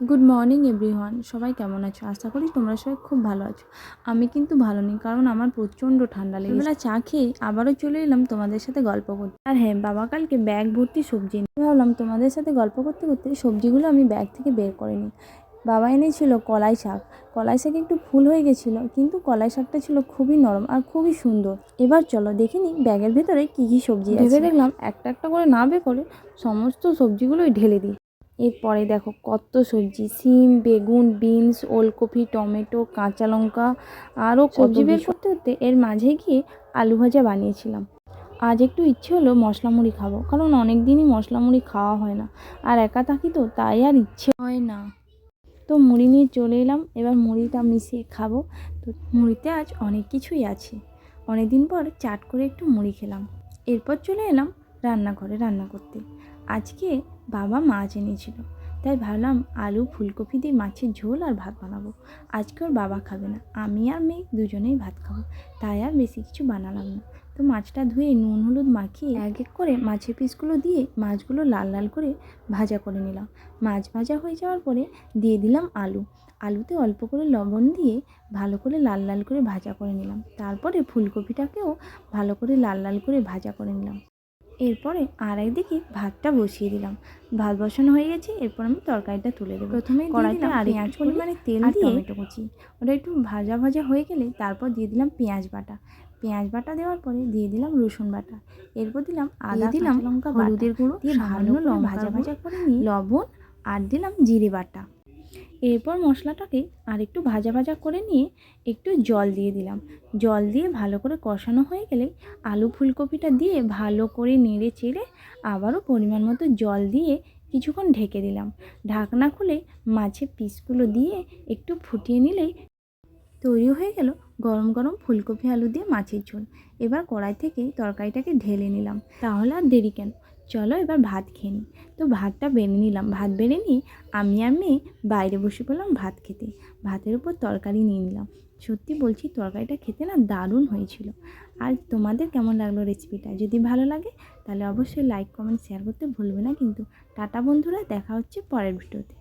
Good morning everyone সবাই কেমন আছো? আশা করি তোমরা সবাই খুব ভালো আছো। আমি কিন্তু ভালো নেই কারণ আমার প্রচণ্ড ঠান্ডা লেগে বেলা চা খেয়ে আবারও চলে এলাম তোমাদের সাথে গল্প করতে। আর হ্যাঁ বাবা কালকে ব্যাগ ভর্তি সবজি ভাবলাম তোমাদের সাথে গল্প করতে করতে সবজিগুলো আমি ব্যাগ থেকে বের করে নিই। বাবা এনেছিল কলাই শাক। কলাই শাক একটু ফুল হয়ে গেছিল কিন্তু কলাই শাকটা ছিল খুবই নরম আর খুবই সুন্দর। এবার চলো দেখে নিই ব্যাগের ভেতরে কী কী সবজি ভেবে দেখলাম একটা একটা করে না বের করে সমস্ত সবজিগুলোই ঢেলে দিই। এরপরে দেখো কত সবজি সিম বেগুন বিনস ওলকপি টমেটো কাঁচা লঙ্কা আরও সবজি বের করতে করতে এর মাঝে গিয়ে আলু ভাজা বানিয়েছিলাম। আজ একটু ইচ্ছে হলো মশলা মুড়ি খাব কারণ অনেক দিনই মশলা মুড়ি খাওয়া হয় না। আর একা থাকি তো তাই আর ইচ্ছে হয় না। তো মুড়ি নিয়ে চলে এলাম এবার মুড়িটা মিশিয়ে খাব। তো মুড়িতে আজ অনেক কিছুই আছে। অনেক দিন পর চাট করে একটু মুড়ি খেলাম। এরপর চলে এলাম রান্নাঘরে রান্না করতে। আজকে বাবা মাছ এনেছিল। তাই ভাবলাম আলু, ফুলকপি দিয়ে মাছের ঝোল আর ভাত বানাবো। আজকে ওর বাবা খাবে না, আমি আর মেয়ে দুজনেই ভাত খাব। তাই আর বেশি কিছু বানালাম না। তো মাছটা ধুয়ে নুন, হলুদ মাখিয়ে এক এক করে মাছের পিসগুলো দিয়ে মাছগুলো লাল লাল করে ভাজা করে নিলাম। মাছ ভাজা হয়ে যাওয়ার পরে দিয়ে দিলাম আলু। আলুতে অল্প করে লবণ দিয়ে ভালো করে লাল লাল করে ভাজা করে নিলাম। তারপরে ফুলকপিটাকেও ভালো করে লাল লাল করে ভাজা করে নিলাম। এরপরে আর একদিকে ভাতটা বসিয়ে দিলাম। ভাত বসানো হয়ে গেছে এরপর আমি তরকারিটা তুলে দেবো। প্রথমে কড়াইতে আর পেঁয়াজ পরিমাণে তেল দিয়ে টমেটো কুচি। ওটা একটু ভাজা ভাজা হয়ে গেলে তারপর দিয়ে দিলাম পেঁয়াজ বাটা। পেঁয়াজ বাটা দেওয়ার পরে দিয়ে দিলাম রসুন বাটা। এরপর দিলাম আদা দিলাম লঙ্কা হলুদের গুঁড়ো দিয়ে ভালো ভাজা ভাজা করে নিয়ে লবণ আর দিলাম জিরে বাটা। এরপর মশলাটাকে আর একটু ভাজা ভাজা করে নিয়ে একটু জল দিয়ে দিলাম। জল দিয়ে ভালো করে কষানো হয়ে গেলে আলু ফুলকপিটা দিয়ে ভালো করে নেড়ে চেড়ে আবারও পরিমাণ মতো জল দিয়ে কিছুক্ষণ ঢেকে দিলাম। ঢাকনা খুলে মাছের পিসগুলো দিয়ে একটু ফুটিয়ে নিলেই তৈরি হয়ে গেল গরম গরম ফুলকপি আলু দিয়ে মাছের ঝোল। এবার কড়াই থেকে তরকারিটাকে ঢেলে নিলাম। তাহলে আর দেরি কেন? চলো এবার ভাত খেয়ে নিই তো ভাতটা বেড়ে নিলাম। ভাত বেড়ে নিয়ে আমি আর মেয়ে বাইরে বসে পড়লাম ভাত খেতে। ভাতের উপর তরকারি নিয়ে নিলাম। সত্যি বলছি, তরকারিটা খেতে না দারুণ হয়েছিল। আর তোমাদের কেমন লাগল রেসিপিটা? যদি ভালো লাগে, তাহলে অবশ্যই লাইক কমেন্ট শেয়ার করতে ভুলবে না। কিন্তু টাটা বন্ধুরা, দেখা হচ্ছে পরের ভিডিওতে